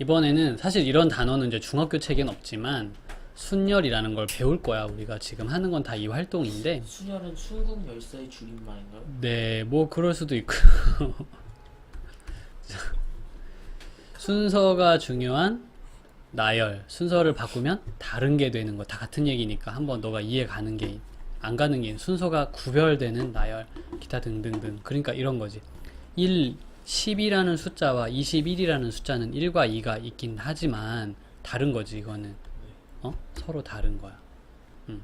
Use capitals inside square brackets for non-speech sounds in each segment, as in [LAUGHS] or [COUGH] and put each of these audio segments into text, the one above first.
이번에는 사실 이런 단어는 이제 중학교 책엔 없지만 순열이라는 걸 배울 거야. 우리가 지금 하는 건 다 이 활동인데 순열은 순국 열사의 줄임말인가요? 네, 뭐 그럴 수도 있고. [LAUGHS] 순서가 중요한 나열. 순서를 바꾸면 다른 게 되는 거. 다 같은 얘기니까 한번 너가 이해 가는 게 안 가는 게 순서가 구별되는 나열. 기타 등등등. 그러니까 이런 거지. 1, 10이라는 숫자와 21이라는 숫자는 1과 2가 있긴 하지만 다른 거지, 이거는. 어? 서로 다른 거야. 음.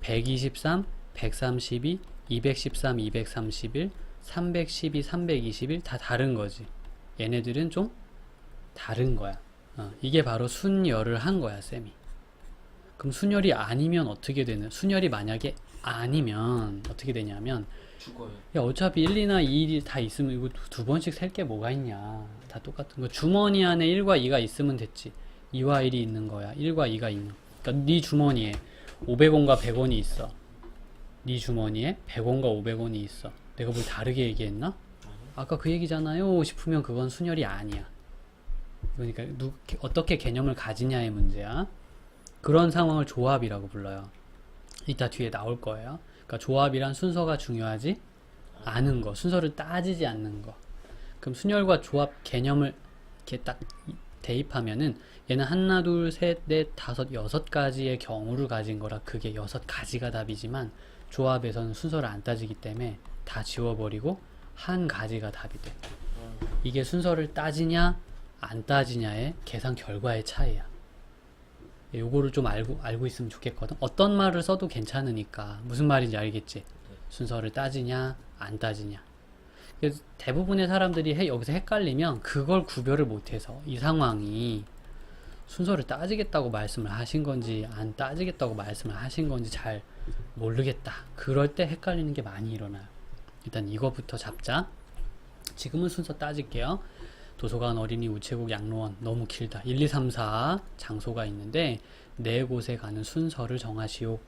123, 132, 213, 231, 312, 321 다 다른 거지. 얘네들은 좀 다른 거야. 어, 이게 바로 순열을 한 거야, 쌤이. 그럼 순열이 아니면 어떻게 되는? 순열이 만약에 아니면 어떻게 되냐면 죽어요. 야 어차피 1, 2나 2, 1이 다 있으면 이거 두, 두 번씩 셀 게 뭐가 있냐. 다 똑같은 거. 주머니 안에 1과 2가 있으면 됐지. 2와 1이 있는 거야. 1과 2가 있는. 그러니까 네 주머니에 500원과 100원이 있어. 네 주머니에 100원과 500원이 있어. 내가 뭘 다르게 얘기했나? 아까 그 얘기잖아요. 싶으면 그건 순열이 아니야. 그러니까 누, 어떻게 개념을 가지냐의 문제야. 그런 상황을 조합이라고 불러요. 이따 뒤에 나올 거예요. 그러니까 조합이란 순서가 중요하지 않은 거, 순서를 따지지 않는 거. 그럼 순열과 조합 개념을 이렇게 딱 이- 대입하면은 얘는 하나, 둘, 셋, 넷, 다섯, 여섯 가지의 경우를 가진 거라 그게 여섯 가지가 답이지만 조합에서는 순서를 안 따지기 때문에 다 지워버리고 한 가지가 답이 돼. 이게 순서를 따지냐 안 따지냐의 계산 결과의 차이야. 요거를 좀 알고 알고 있으면 좋겠거든. 어떤 말을 써도 괜찮으니까 무슨 말인지 알겠지. 순서를 따지냐 안 따지냐. 그래서 대부분의 사람들이 해- 여기서 헷갈리면 그걸 구별을 못해서 이 상황이 순서를 따지겠다고 말씀을 하신 건지 안 따지겠다고 말씀을 하신 건지 잘 모르겠다. 그럴 때 헷갈리는 게 많이 일어나요. 일단 이거부터 잡자. 지금은 순서 따질게요. 도서관, 어린이, 우체국, 양로원 너무 길다. 1, 2, 3, 4 장소가 있는데 네 곳에 가는 순서를 정하시오.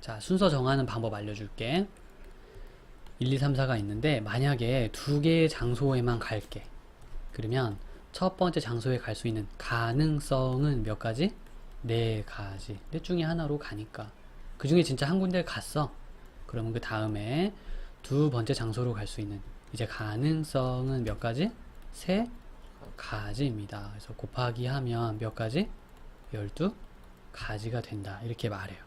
자, 순서 정하는 방법 알려줄게. 1, 2, 3, 4가 있는데 만약에 두 개의 장소에만 갈게. 그러면 첫 번째 장소에 갈 수 있는 가능성은 몇 가지? 네 가지. 넷 중에 하나로 가니까. 그 중에 진짜 한 군데 갔어. 그러면 그 다음에 두 번째 장소로 갈 수 있는 이제 가능성은 몇 가지? 세 가지입니다. 그래서 곱하기 하면 몇 가지? 12 가지가 된다. 이렇게 말해요.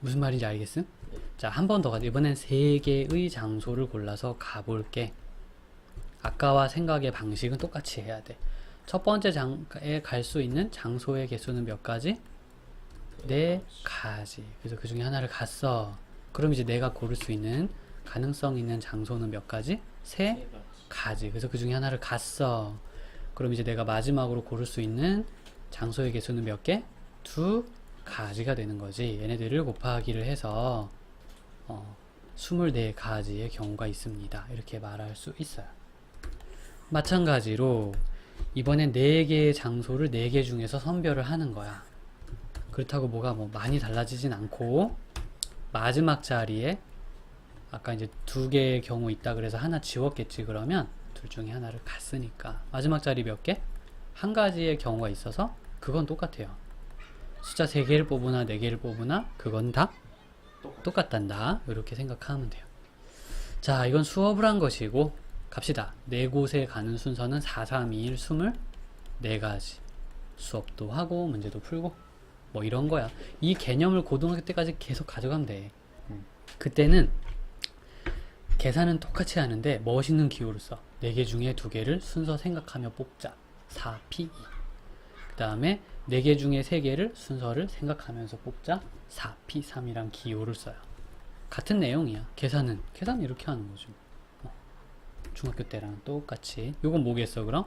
무슨 말인지 알겠음? 자, 한 번 더 가자. 이번엔 세 개의 장소를 골라서 가볼게. 아까와 생각의 방식은 똑같이 해야 돼. 첫 번째 장에 갈 수 있는 장소의 개수는 몇 가지? 네 가지. 그래서 그 중에 하나를 갔어. 그럼 이제 내가 고를 수 있는 가능성 있는 장소는 몇 가지? 세세 가지. 그래서 그 중에 하나를 갔어. 그럼 이제 내가 마지막으로 고를 수 있는 장소의 개수는 몇 개? 두 가지가 되는 거지. 얘네들을 곱하기를 해서 어, 24가지의 경우가 있습니다. 이렇게 말할 수 있어요. 마찬가지로 이번엔 4개의 장소를 4개 중에서 선별을 하는 거야. 그렇다고 뭐가 뭐 많이 달라지진 않고 마지막 자리에 아까 이제 두 개의 경우 있다 그래서 하나 지웠겠지 그러면 둘 중에 하나를 갔으니까 마지막 자리 몇 개? 한 가지의 경우가 있어서 그건 똑같아요. 숫자 세 개를 뽑으나 네 개를 뽑으나 그건 다 똑같- 똑같단다. 이렇게 생각하면 돼요. 자, 이건 수업을 한 것이고 갑시다. 네 곳에 가는 순서는 4, 3, 2, 1, 24가지. 수업도 하고 문제도 풀고 뭐 이런 거야. 이 개념을 고등학교 때까지 계속 가져가면 돼. 음. 그때는 계산은 똑같이 하는데 멋있는 기호를 써. 4개 중에 2개를 순서 생각하며 뽑자. 4, P, 2. 그 다음에 4개 중에 3개를 순서를 생각하면서 뽑자. 4, P, 3이란 기호를 써요. 같은 내용이야. 계산은. 계산 이렇게 하는 거죠. 어. 중학교 때랑 똑같이. 요건 뭐겠어, 그럼?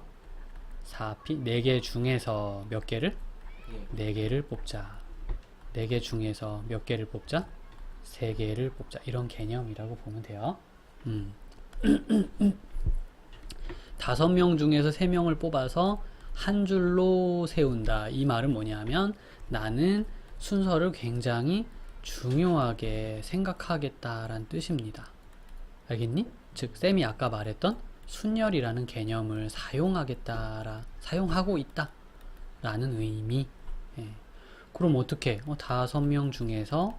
4P, 4개 중에서 몇 개를? 예. 4개를 뽑자. 4개 중에서 몇 개를 뽑자? 3개를 뽑자. 이런 개념이라고 보면 돼요. 음. [CLEARS THROAT] 다섯 명 중에서 세 명을 뽑아서 한 줄로 세운다. 이 말은 뭐냐면 나는 순서를 굉장히 중요하게 생각하겠다라는 뜻입니다. 알겠니? 즉 쌤이 아까 말했던 순열이라는 개념을 사용하겠다라 사용하고 있다라는 의미. 예. 그럼 어떻게? 어, 다섯 명 중에서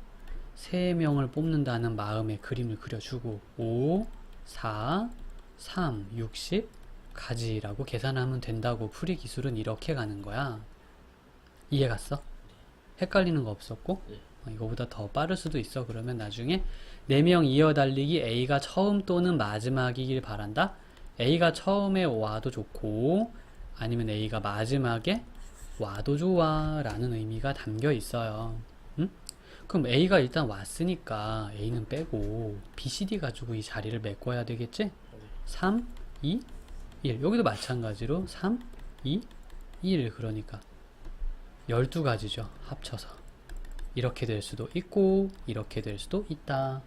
세 명을 뽑는다는 마음의 그림을 그려주고 5, 4, 3, 60 가지라고 계산하면 된다고 풀이 기술은 이렇게 가는 거야. 이해 갔어? 헷갈리는 거 없었고? 네. 어, 이거보다 더 빠를 수도 있어. 그러면 나중에 4명 이어 달리기 A가 처음 또는 마지막이길 바란다. A가 처음에 와도 좋고 아니면 A가 마지막에 와도 좋아 라는 의미가 담겨 있어요. 응? 그럼 A가 일단 왔으니까 A는 빼고 B, C, D 가지고 이 자리를 메꿔야 되겠지? 3, 2, 1. 여기도 마찬가지로 3, 2, 1. 그러니까 12가지죠. 합쳐서. 이렇게 될 수도 있고, 이렇게 될 수도 있다.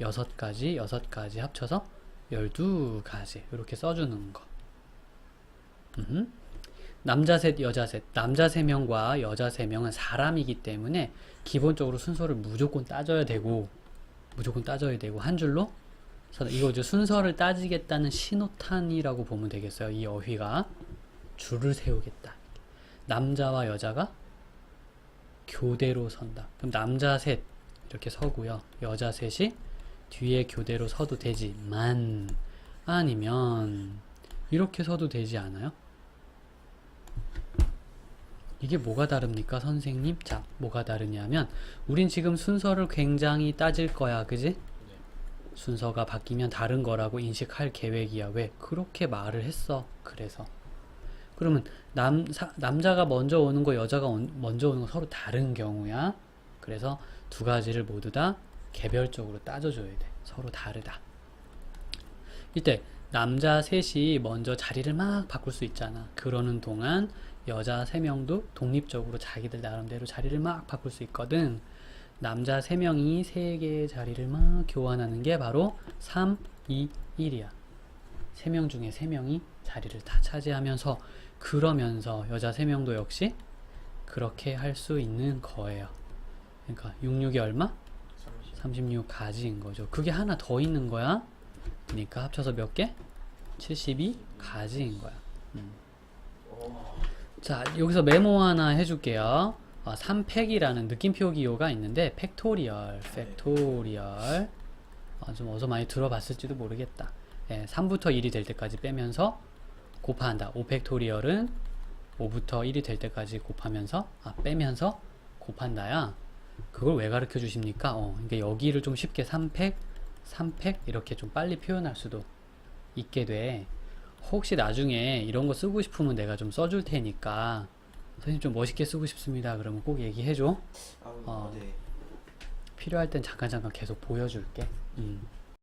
6가지, 6가지 합쳐서 12가지. 이렇게 써주는 거. 음흠. 남자 셋, 여자 셋. 남자 3명과 여자 3명은 사람이기 때문에 기본적으로 순서를 무조건 따져야 되고, 무조건 따져야 되고, 한 줄로 서- 이거 이제 순서를 따지겠다는 신호탄이라고 보면 되겠어요. 이 어휘가 줄을 세우겠다. 남자와 여자가 교대로 선다. 그럼 남자 셋 이렇게 서고요. 여자 셋이 뒤에 교대로 서도 되지만 아니면 이렇게 서도 되지 않아요? 이게 뭐가 다릅니까, 선생님? 자, 뭐가 다르냐면 우린 지금 순서를 굉장히 따질 거야, 그지? 순서가 바뀌면 다른 거라고 인식할 계획이야. 왜? 그렇게 말을 했어. 그래서. 그러면 남, 사- 남자가 먼저 오는 거, 여자가 온- 먼저 오는 거 서로 다른 경우야. 그래서 두 가지를 모두 다 개별적으로 따져줘야 돼. 서로 다르다. 이때 남자 셋이 먼저 자리를 막 바꿀 수 있잖아. 그러는 동안 여자 세 명도 독립적으로 자기들 나름대로 자리를 막 바꿀 수 있거든. 남자 3명이 3개의 자리를 막 교환하는 게 바로 3, 2, 1이야. 3명 중에 3명이 자리를 다 차지하면서 그러면서 여자 3명도 역시 그렇게 할 수 있는 거예요. 그러니까 66이 얼마? 36가지인 거죠. 그게 하나 더 있는 거야. 그러니까 합쳐서 몇 개? 72가지인 거야. 음. 자, 여기서 메모 하나 해줄게요. 어, 3팩이라는 느낌표 기호가 있는데 팩토리얼, 팩토리얼 어, 좀 어서 많이 들어봤을지도 모르겠다. 예, 3부터 1이 될 때까지 빼면서 곱한다. 5팩토리얼은 5부터 1이 될 때까지 곱하면서 아 빼면서 곱한다야. 그걸 왜 가르쳐 주십니까? 어, 그러니까 여기를 좀 쉽게 3팩, 3팩 이렇게 좀 빨리 표현할 수도 있게 돼. 혹시 나중에 이런 거 쓰고 싶으면 내가 좀 써줄 테니까 선생님 좀 멋있게 쓰고 싶습니다. 그러면 꼭 얘기해줘. 아, 어. 네. 필요할 땐 잠깐 잠깐 계속 보여줄게. 음.